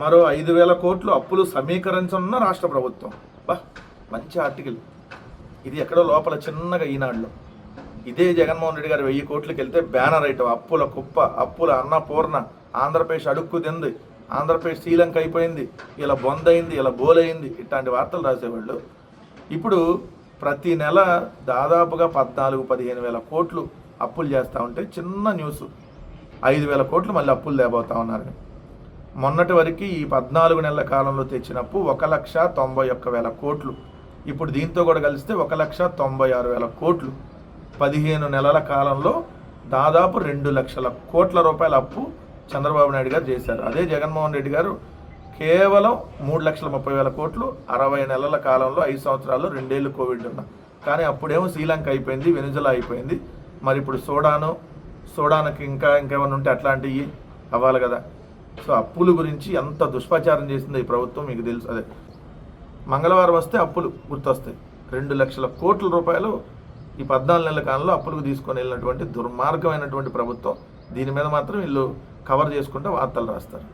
మరో ఐదు వేల కోట్లు అప్పులు సమీకరించనున్న రాష్ట్ర ప్రభుత్వం. బా మంచి ఆర్టికల్. ఇది ఎక్కడో లోపల చిన్నగా ఈనాడులో. ఇదే జగన్మోహన్ రెడ్డి గారు వెయ్యి కోట్లకి వెళ్తే బ్యానర్ ఐటమ్ అప్పుల కుప్ప అప్పుల అన్నపూర్ణ ఆంధ్రప్రదేశ్ అడుక్కు తింది ఆంధ్రప్రదేశ్ శ్రీలంక అయిపోయింది ఇలా బొందయింది ఇలా బోలైంది ఇట్లాంటి వార్తలు రాసేవాళ్ళు. ఇప్పుడు ప్రతి నెల దాదాపుగా పద్నాలుగు పదిహేను వేల కోట్లు అప్పులు చేస్తూ ఉంటే చిన్న న్యూస్. ఐదు వేల కోట్లు మళ్ళీ అప్పులు లేబోతా ఉన్నారు మొన్నటి వరకు ఈ పద్నాలుగు నెలల కాలంలో తెచ్చినప్పు ఒక లక్ష తొంభై ఒక్క వేల కోట్లు. ఇప్పుడు దీంతో కూడా కలిస్తే ఒక లక్ష తొంభై ఆరు వేల కోట్లు. పదిహేను నెలల కాలంలో దాదాపు రెండు లక్షల కోట్ల రూపాయల అప్పు చంద్రబాబు నాయుడు గారు చేశారు. అదే జగన్మోహన్ రెడ్డి గారు కేవలం మూడు లక్షల ముప్పై వేల కోట్లు అరవై నెలల కాలంలో ఐదు సంవత్సరాల్లో రెండేళ్ళు కోవిడ్ ఉన్న. కానీ అప్పుడేమో శ్రీలంక అయిపోయింది వెనుజులా అయిపోయింది. మరి ఇప్పుడు సోడాను సోడానికి ఇంకా ఇంకేమైనా ఉంటే అట్లాంటివి అవ్వాలి కదా. సో అప్పుల గురించి ఎంత దుష్ప్రచారం చేసిందో ఈ ప్రభుత్వం మీకు తెలుసు. అదే మంగళవారం వస్తే అప్పులు గుర్తొస్తాయి. రెండు లక్షల కోట్ల రూపాయలు ఈ పద్నాలుగు నెలల కాలంలో అప్పులకు తీసుకొని వెళ్ళినటువంటి దుర్మార్గమైనటువంటి ప్రభుత్వం దీని మీద మాత్రం వీళ్ళు కవర్ చేసుకుంటే వార్తలు రాస్తారు.